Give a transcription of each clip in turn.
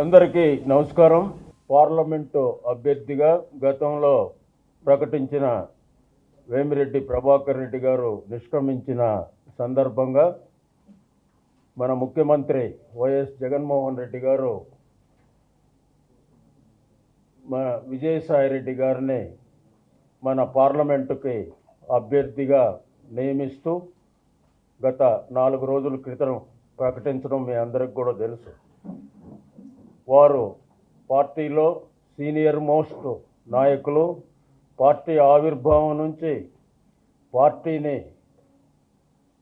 అందరికీ నమస్కారం. పార్లమెంటు అభ్యర్థిగా గతంలో ప్రకటించిన వేమిరెడ్డి ప్రభాకర్ రెడ్డి గారు నిష్క్రమించిన సందర్భంగా మన ముఖ్యమంత్రి వైఎస్ జగన్మోహన్ రెడ్డి గారు మన విజయసాయి రెడ్డి గారిని మన పార్లమెంటుకి అభ్యర్థిగా నియమిస్తూ గత నాలుగు రోజుల క్రితం ప్రకటించడం మీ అందరికి కూడా తెలుసు. వారు పార్టీలో సీనియర్ మోస్ట్ నాయకులు పార్టీ ఆవిర్భావం నుంచి పార్టీని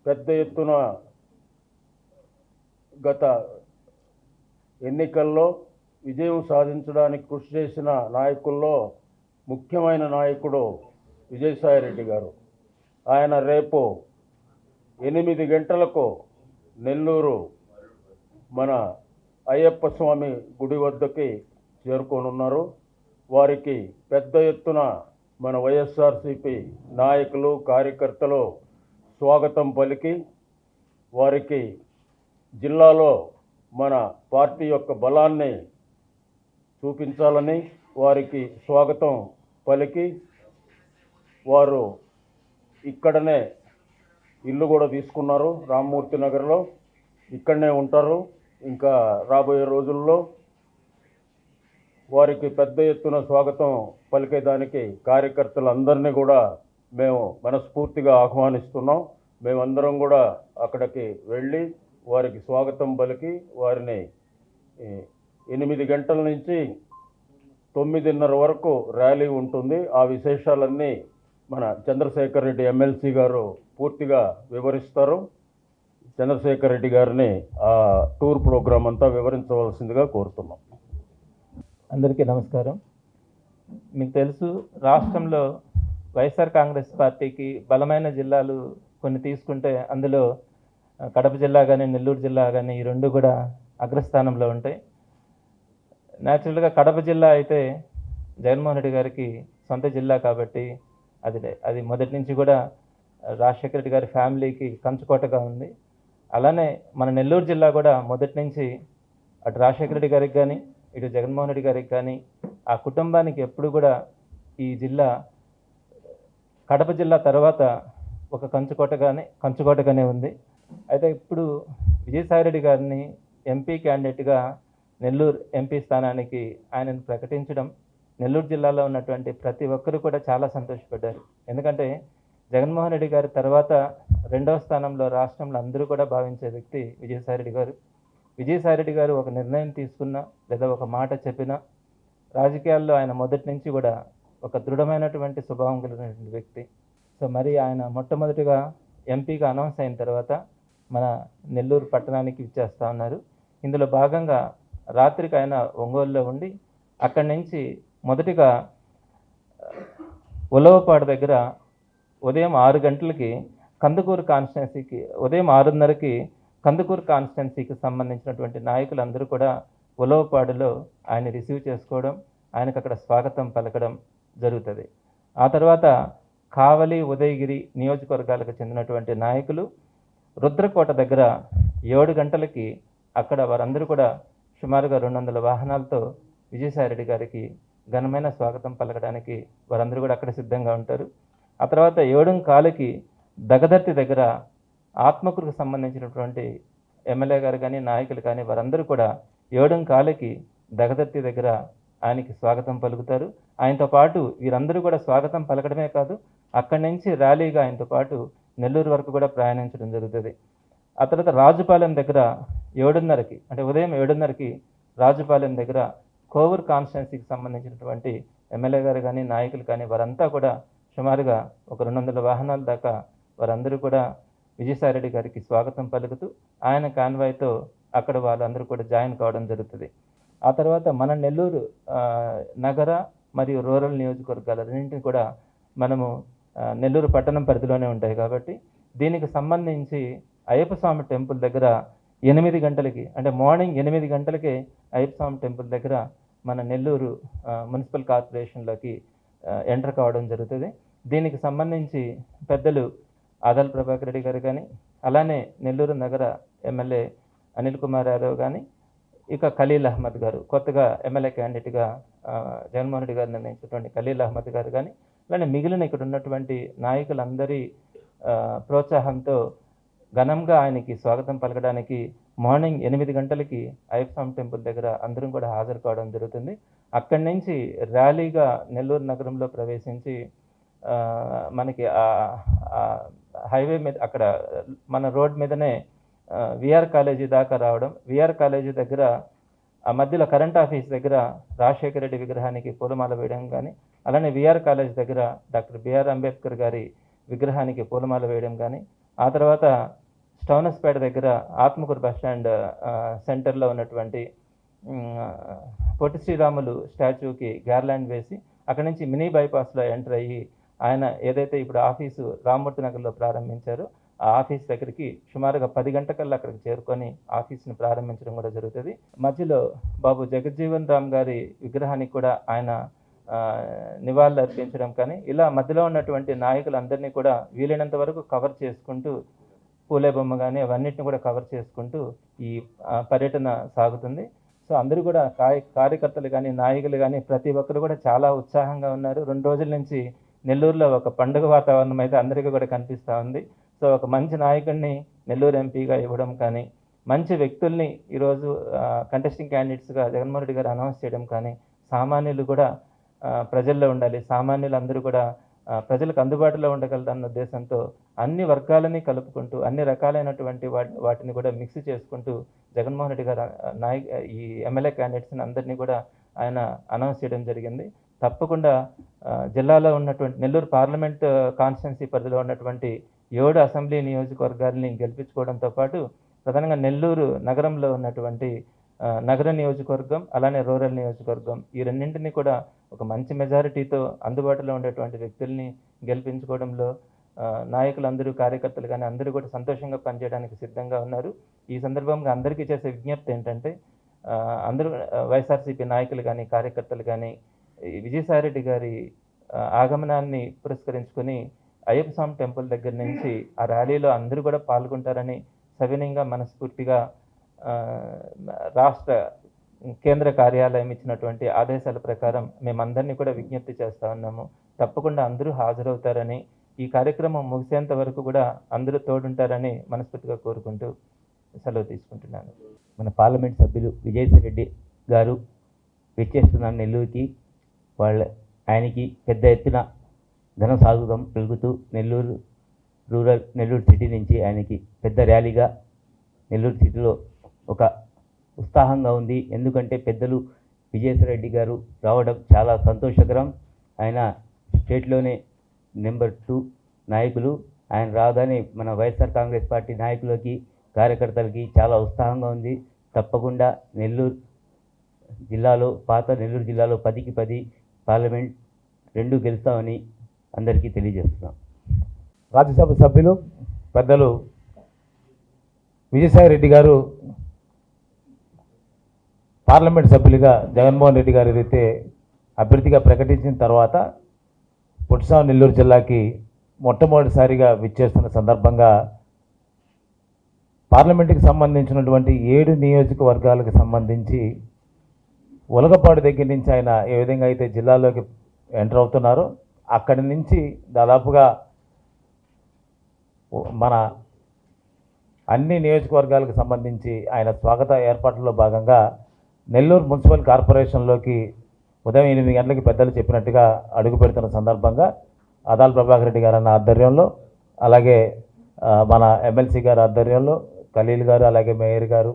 పెద్ద ఎత్తున గత ఎన్నికల్లో విజయం సాధించడానికి కృషి చేసిన నాయకుల్లో ముఖ్యమైన నాయకుడు విజయసాయిరెడ్డి గారు. ఆయన రేపు ఎనిమిది గంటలకు నెల్లూరు మన అయ్యప్ప స్వామి గుడి వద్దకి చేరుకోనున్నారు. వారికి పెద్ద ఎత్తున మన వైఎస్ఆర్సిపి నాయకులు కార్యకర్తలు స్వాగతం పలికి వారికి జిల్లాలో మన పార్టీ యొక్క బలాన్ని చూపించాలని వారికి స్వాగతం పలికి వారు ఇక్కడనే ఇల్లు కూడా తీసుకున్నారు రామ్మూర్తి నగర్లో. ఇక్కడనే ఉంటారు. ఇంకా రాబోయే రోజుల్లో వారికి పెద్ద ఎత్తున స్వాగతం పలికేదానికి కార్యకర్తలందరినీ కూడా మేము మనస్ఫూర్తిగా ఆహ్వానిస్తున్నాం. మేమందరం కూడా అక్కడికి వెళ్ళి వారికి స్వాగతం పలికి వారిని ఎనిమిది గంటల నుంచి తొమ్మిదిన్నర వరకు ర్యాలీ ఉంటుంది. ఆ విశేషాలన్నీ మన చంద్రశేఖర్ రెడ్డి ఎమ్మెల్సీ గారు పూర్తిగా వివరిస్తారు. చంద్రశేఖర్ రెడ్డి గారిని ఆ టూర్ ప్రోగ్రాం అంతా వివరించవలసిందిగా కోరుతున్నాం. అందరికీ నమస్కారం. మీకు తెలుసు రాష్ట్రంలో వైఎస్ఆర్ కాంగ్రెస్ పార్టీకి బలమైన జిల్లాలు కొన్ని తీసుకుంటే అందులో కడప జిల్లా కానీ నెల్లూరు జిల్లా కానీ ఈ రెండు కూడా అగ్రస్థానంలో ఉంటాయి. న్యాచురల్గా కడప జిల్లా అయితే జగన్మోహన్ రెడ్డి గారికి సొంత జిల్లా కాబట్టి అది అది మొదటి నుంచి కూడా రాజశేఖర రెడ్డి గారి ఫ్యామిలీకి కంచుకోటగా ఉంది. అలానే మన నెల్లూరు జిల్లా కూడా మొదటి నుంచి అటు రాజశేఖర రెడ్డి గారికి కానీ ఇటు జగన్మోహన్ రెడ్డి గారికి కానీ ఆ కుటుంబానికి ఎప్పుడు కూడా ఈ జిల్లా కడప జిల్లా తర్వాత ఒక కంచుకోటగానే కంచుకోటగానే ఉంది. అయితే ఇప్పుడు విజయసాయిరెడ్డి గారిని ఎంపీ క్యాండిడేట్గా నెల్లూరు ఎంపీ స్థానానికి ఆయనను ప్రకటించడం నెల్లూరు జిల్లాలో ఉన్నటువంటి ప్రతి ఒక్కరు కూడా చాలా సంతోషపడ్డారు. ఎందుకంటే జగన్మోహన్ రెడ్డి గారి తర్వాత రెండవ స్థానంలో రాష్ట్రంలో అందరూ కూడా భావించే వ్యక్తి విజయసాయిరెడ్డి గారు విజయసాయిరెడ్డి గారు ఒక నిర్ణయం తీసుకున్నా లేదా ఒక మాట చెప్పినా రాజకీయాల్లో ఆయన మొదటి నుంచి కూడా ఒక దృఢమైనటువంటి స్వభావం కలిగినటువంటి వ్యక్తి సో మరి ఆయన మొట్టమొదటిగా ఎంపీగా అనౌన్స్ అయిన తర్వాత మన నెల్లూరు పట్టణానికి ఇచ్చేస్తా ఉన్నారు ఇందులో భాగంగా రాత్రికి ఆయన ఒంగోలులో ఉండి అక్కడి నుంచి మొదటిగా ఉలవపాడు దగ్గర ఉదయం ఆరు గంటలకి కందుకూరు కాన్స్టిట్యున్సీకి ఉదయం ఆరున్నరకి కందుకూరు కాన్స్టిట్యున్సీకి సంబంధించినటువంటి నాయకులందరూ కూడా ఉలవపాడులో ఆయన రిసీవ్ చేసుకోవడం ఆయనకు అక్కడ స్వాగతం పలకడం జరుగుతుంది. ఆ తర్వాత కావలి ఉదయగిరి నియోజకవర్గాలకు చెందినటువంటి నాయకులు రుద్రకోట దగ్గర ఏడు గంటలకి అక్కడ వారందరూ కూడా సుమారుగా రెండు వందల వాహనాలతో విజయసాయిరెడ్డి గారికి ఘనమైన స్వాగతం పలకడానికి వారందరూ కూడా అక్కడ సిద్ధంగా ఉంటారు. ఆ తర్వాత ఏడుం కాలకి దగదర్తి దగ్గర ఆత్మకులకు సంబంధించినటువంటి ఎమ్మెల్యే గారు కానీ నాయకులు కానీ వారందరూ కూడా ఏడుం కాలకి దగదర్తి దగ్గర ఆయనకి స్వాగతం పలుకుతారు. ఆయనతో పాటు వీరందరూ కూడా స్వాగతం పలకడమే కాదు అక్కడి నుంచి ర్యాలీగా ఆయనతో పాటు నెల్లూరు వరకు కూడా ప్రయాణించడం జరుగుతుంది. ఆ తర్వాత రాజుపాలెం దగ్గర ఏడున్నరకి అంటే ఉదయం ఏడున్నరకి రాజుపాలెం దగ్గర కోవూర్ కాన్స్టిట్యున్సీకి సంబంధించినటువంటి ఎమ్మెల్యే గారు కానీ నాయకులు కానీ వారంతా కూడా సుమారుగా ఒక రెండు వందల వాహనాల దాకా వారందరూ కూడా విజయసాయిరెడ్డి గారికి స్వాగతం పలుకుతూ ఆయన కాన్వాయ్తో అక్కడ వాళ్ళందరూ కూడా జాయిన్ కావడం జరుగుతుంది. ఆ తర్వాత మన నెల్లూరు నగర మరియు రూరల్ నియోజకవర్గాలు రెండింటిని కూడా మనము నెల్లూరు పట్టణం పరిధిలోనే ఉంటాయి కాబట్టి దీనికి సంబంధించి అయ్యప్ప స్వామి టెంపుల్ దగ్గర ఎనిమిది గంటలకి అంటే మార్నింగ్ ఎనిమిది గంటలకే అయ్యప్ప స్వామి టెంపుల్ దగ్గర మన నెల్లూరు మున్సిపల్ కార్పొరేషన్లోకి ఎంటర్ కావడం జరుగుతుంది. దీనికి సంబంధించి పెద్దలు ఆదల్ ప్రభాకర్ రెడ్డి గారు కానీ అలానే నెల్లూరు నగర ఎమ్మెల్యే అనిల్ కుమార్ యాదవ్ కానీ ఇక ఖలీల్ అహ్మద్ గారు కొత్తగా ఎమ్మెల్యే క్యాండిడేట్గా జగన్మోహన్ రెడ్డి గారు నిర్ణయించినటువంటి ఖలీల్ అహ్మద్ గారు కానీ అలానే మిగిలిన ఇక్కడ ఉన్నటువంటి నాయకులందరి ప్రోత్సాహంతో ఘనంగా ఆయనకి స్వాగతం పలకడానికి మార్నింగ్ ఎనిమిది గంటలకి ఐఫామ్ టెంపుల్ దగ్గర అందరం కూడా హాజరు కావడం జరుగుతుంది. అక్కడి నుంచి ర్యాలీగా నెల్లూరు నగరంలో ప్రవేశించి మనకి హైవే మీద అక్కడ మన రోడ్ మీదనే విఆర్ కాలేజీ దాకా రావడం. విఆర్ కాలేజీ దగ్గర ఆ మధ్యలో కరెంట్ ఆఫీస్ దగ్గర రాజశేఖర రెడ్డి విగ్రహానికి పూలమాల వేయడం కానీ అలానే విఆర్ కాలేజ్ దగ్గర డాక్టర్ బిఆర్ అంబేద్కర్ గారి విగ్రహానికి పూలమాల వేయడం కానీ ఆ తర్వాత స్టౌనస్పేట దగ్గర ఆత్మకూరు బస్ స్టాండ్ సెంటర్లో ఉన్నటువంటి పొట్టి శ్రీరాములు స్టాచ్యూకి గార్లాండ్ వేసి అక్కడి నుంచి మినీ బైపాస్లో ఎంటర్ అయ్యి ఆయన ఏదైతే ఇప్పుడు ఆఫీసు రామ్మూర్తి నగర్లో ప్రారంభించారో ఆ ఆఫీస్ దగ్గరికి సుమారుగా పది గంటకల్లా అక్కడికి చేరుకొని ఆఫీస్ని ప్రారంభించడం కూడా జరుగుతుంది. మధ్యలో బాబు జగజ్జీవన్ రామ్ గారి విగ్రహానికి కూడా ఆయన నివాళులు అర్పించడం కానీ ఇలా మధ్యలో ఉన్నటువంటి నాయకులందరినీ కూడా వీలైనంత వరకు కవర్ చేసుకుంటూ పూలే బొమ్మ కానీ అవన్నిటిని కూడా కవర్ చేసుకుంటూ ఈ పర్యటన సాగుతుంది. సో అందరూ కూడా కాయ కార్యకర్తలు కానీ నాయకులు కానీ ప్రతి ఒక్కరు కూడా చాలా ఉత్సాహంగా ఉన్నారు. రెండు రోజుల నుంచి నెల్లూరులో ఒక పండుగ వాతావరణం అయితే అందరికీ కూడా కనిపిస్తూ ఉంది. సో ఒక మంచి నాయకుడిని నెల్లూరు ఎంపీగా ఇవ్వడం కానీ మంచి వ్యక్తుల్ని ఈరోజు కంటెస్టింగ్ క్యాండిడేట్స్గా జగన్మోహన్ రెడ్డి గారు అనౌన్స్ చేయడం కానీ సామాన్యులు కూడా ప్రజల్లో ఉండాలి. సామాన్యులు అందరూ కూడా ప్రజలకు అందుబాటులో ఉండగలదన్న ఉద్దేశంతో అన్ని వర్గాలని కలుపుకుంటూ అన్ని రకాలైనటువంటి వాటిని కూడా మిక్స్ చేసుకుంటూ జగన్మోహన్ రెడ్డి గారు నాయక్ ఈ ఎమ్మెల్యే క్యాండిడేట్స్ని అందరినీ కూడా ఆయన అనౌన్స్ చేయడం జరిగింది. తప్పకుండా జిల్లాలో ఉన్నటువంటి నెల్లూరు పార్లమెంట్ కాన్స్టిట్యున్సీ పరిధిలో ఉన్నటువంటి ఏడు అసెంబ్లీ నియోజకవర్గాల్ని గెలిపించుకోవడంతో పాటు ప్రధానంగా నెల్లూరు నగరంలో ఉన్నటువంటి నగర నియోజకవర్గం అలానే రూరల్ నియోజకవర్గం ఈ రెండింటిని కూడా ఒక మంచి మెజారిటీతో అందుబాటులో ఉండేటువంటి వ్యక్తుల్ని గెలిపించుకోవడంలో నాయకులందరూ కార్యకర్తలు కానీ అందరూ కూడా సంతోషంగా పనిచేయడానికి సిద్ధంగా ఉన్నారు. ఈ సందర్భంగా అందరికీ చేసే విజ్ఞప్తి ఏంటంటే అందరూ వైఎస్ఆర్సీపీ నాయకులు కానీ కార్యకర్తలు కానీ ఈ విజయసాయిరెడ్డి గారి ఆగమనాన్ని పురస్కరించుకొని అయ్యప్ప స్వామి టెంపుల్ దగ్గర నుంచి ఆ ర్యాలీలో అందరూ కూడా పాల్గొంటారని సవినయంగా మనస్ఫూర్తిగా రాష్ట్ర కేంద్ర కార్యాలయం ఇచ్చినటువంటి ఆదేశాల ప్రకారం మేమందరినీ కూడా విజ్ఞప్తి చేస్తూ ఉన్నాము. తప్పకుండా అందరూ హాజరవుతారని ఈ కార్యక్రమం ముగిసేంత వరకు కూడా అందరూ తోడుంటారని మనస్ఫూర్తిగా కోరుకుంటూ సెలవు తీసుకుంటున్నాను. మన పార్లమెంట్ సభ్యులు విజయసిరెడ్డి గారు విచ్చేస్తున్నారు నెల్లూరుకి వాళ్ళ ఆయనకి పెద్ద ఎత్తున ఘన స్వాగతం పెరుగుతూ నెల్లూరు రూరల్ నెల్లూరు సిటీ నుంచి ఆయనకి పెద్ద ర్యాలీగా నెల్లూరు సిటీలో ఒక ఉత్సాహంగా ఉంది. ఎందుకంటే పెద్దలు విజయసాయి రెడ్డి గారు రావడం చాలా సంతోషకరం. ఆయన స్టేట్లోనే నెంబర్ టూ నాయకులు. ఆయన రాగానే మన వైఎస్ఆర్ కాంగ్రెస్ పార్టీ నాయకులకి కార్యకర్తలకి చాలా ఉత్సాహంగా ఉంది. తప్పకుండా నెల్లూరు జిల్లాలో పాత నెల్లూరు జిల్లాలో పదికి పది పార్లమెంట్ రెండు గెలుస్తామని అందరికీ తెలియజేస్తున్నాం. రాజ్యసభ సభ్యులు పెద్దలు విజయసాయి రెడ్డి గారు పార్లమెంట్ సభ్యులుగా జగన్మోహన్ రెడ్డి గారు ఏదైతే అభ్యర్థిగా ప్రకటించిన తర్వాత పుట్సాం నెల్లూరు జిల్లాకి మొట్టమొదటిసారిగా విచ్చేస్తున్న సందర్భంగా పార్లమెంటుకి సంబంధించినటువంటి ఏడు నియోజకవర్గాలకు సంబంధించి ఉలగపాడు దగ్గర నుంచి ఆయన ఏ విధంగా అయితే జిల్లాలోకి ఎంటర్ అవుతున్నారో అక్కడి నుంచి దాదాపుగా మన అన్ని నియోజకవర్గాలకు సంబంధించి ఆయన స్వాగత ఏర్పాట్లలో భాగంగా నెల్లూరు మున్సిపల్ కార్పొరేషన్లోకి ఉదయం ఎనిమిది గంటలకి పెద్దలు చెప్పినట్టుగా అడుగు పెడుతున్న సందర్భంగా అదాల్ ప్రభాకర్ రెడ్డి గారు అన్న ఆధ్వర్యంలో అలాగే మన ఎమ్మెల్సీ గారి ఆధ్వర్యంలో ఖలీల్ గారు అలాగే మేయర్ గారు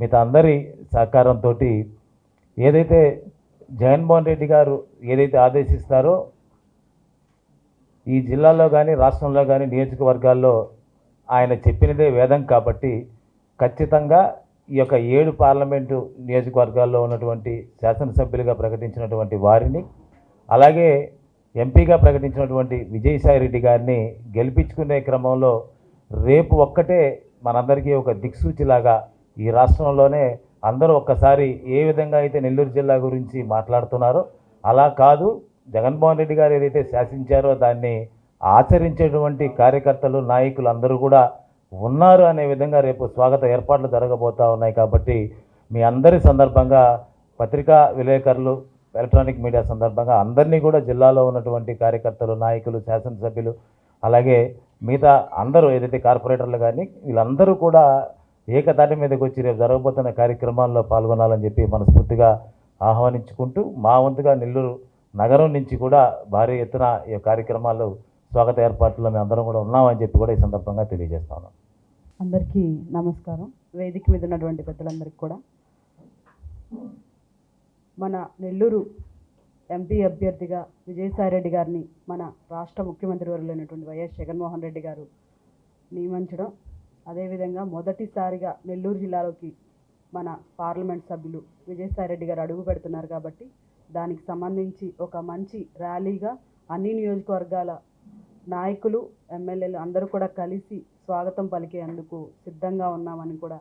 మిగతా అందరి సహకారంతో ఏదైతే జగన్మోహన్ రెడ్డి గారు ఏదైతే ఆదేశిస్తారో ఈ జిల్లాలో కానీ రాష్ట్రంలో కానీ నియోజకవర్గాల్లో ఆయన చెప్పినదే వేదం కాబట్టి ఖచ్చితంగా ఈ యొక్క ఏడు పార్లమెంటు నియోజకవర్గాల్లో ఉన్నటువంటి శాసనసభ్యులుగా ప్రకటించినటువంటి వారిని అలాగే ఎంపీగా ప్రకటించినటువంటి విజయసాయి రెడ్డి గారిని గెలిపించుకునే క్రమంలో రేపు ఒక్కటే మనందరికీ ఒక దిక్సూచిలాగా ఈ రాష్ట్రంలోనే అందరూ ఒక్కసారి ఏ విధంగా అయితే నెల్లూరు జిల్లా గురించి మాట్లాడుతున్నారో అలా కాదు జగన్మోహన్ రెడ్డి గారు ఏదైతే శాసించారో దాన్ని ఆచరించేటువంటి కార్యకర్తలు నాయకులు అందరూ కూడా ఉన్నారు అనే విధంగా రేపు స్వాగత ఏర్పాట్లు జరగబోతా ఉన్నాయి కాబట్టి మీ అందరి సందర్భంగా పత్రికా విలేకరులు ఎలక్ట్రానిక్ మీడియా సందర్భంగా అందరినీ కూడా జిల్లాలో ఉన్నటువంటి కార్యకర్తలు నాయకులు శాసనసభ్యులు అలాగే మిగతా అందరూ ఏదైతే కార్పొరేటర్లు కానీ వీళ్ళందరూ కూడా ఏకతాటి మీదకి వచ్చి రేపు జరగబోతున్న కార్యక్రమాల్లో పాల్గొనాలని చెప్పి మనస్ఫూర్తిగా ఆహ్వానించుకుంటూ మా వంతుగా నెల్లూరు నగరం నుంచి కూడా భారీ ఎత్తున ఈ కార్యక్రమాలు స్వాగత ఏర్పాట్లలో మేము అందరం కూడా ఉన్నామని చెప్పి కూడా ఈ సందర్భంగా తెలియజేస్తా ఉన్నాం అందరికీ నమస్కారం. వేదిక మీద ఉన్నటువంటి పెద్దలందరికీ కూడా. మన నెల్లూరు ఎంపీ అభ్యర్థిగా విజయసాయిరెడ్డి గారిని మన రాష్ట్ర ముఖ్యమంత్రి వర్యులైనటువంటి వైఎస్ జగన్మోహన్ రెడ్డి గారు నియమించడం అదేవిధంగా మొదటిసారిగా నెల్లూరు జిల్లాలోకి మన పార్లమెంట్ సభ్యులు విజయసాయిరెడ్డి గారు అడుగు పెడుతున్నారు కాబట్టి దానికి సంబంధించి ఒక మంచి ర్యాలీగా అన్ని నియోజకవర్గాల నాయకులు ఎమ్మెల్యేలు అందరూ కూడా కలిసి స్వాగతం పలికేందుకు సిద్ధంగా ఉన్నామని కూడా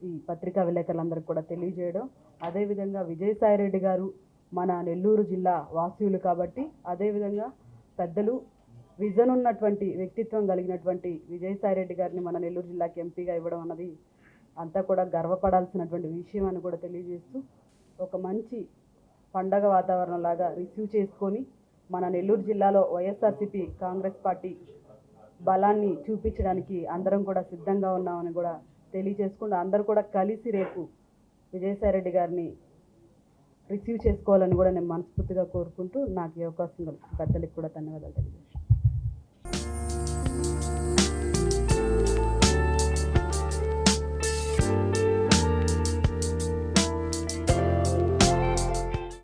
ఈ పత్రికా విలేకరులందరికీ కూడా తెలియజేయడం. అదేవిధంగా విజయసాయిరెడ్డి గారు మన నెల్లూరు జిల్లా వాసులు కాబట్టి అదేవిధంగా పెద్దలు విజన్ ఉన్నటువంటి వ్యక్తిత్వం కలిగినటువంటి విజయసాయిరెడ్డి గారిని మన నెల్లూరు జిల్లాకి ఎంపీగా ఇవ్వడం అన్నది అంతా కూడా గర్వపడాల్సినటువంటి విషయం అని కూడా తెలియజేస్తూ ఒక మంచి పండగ వాతావరణం లాగా రిసీవ్ చేసుకొని మన నెల్లూరు జిల్లాలో వైఎస్ఆర్సీపీ కాంగ్రెస్ పార్టీ బలాన్ని చూపించడానికి అందరం కూడా సిద్ధంగా ఉన్నామని కూడా తెలియజేసుకుంటూ అందరూ కూడా కలిసి రేపు విజయసాయిరెడ్డి గారిని రిసీవ్ చేసుకోవాలని కూడా నేను మనస్ఫూర్తిగా కోరుకుంటూ నాకు ఈ అవకాశం పెద్దలకు కూడా ధన్యవాదాలు తెలియజేస్తాను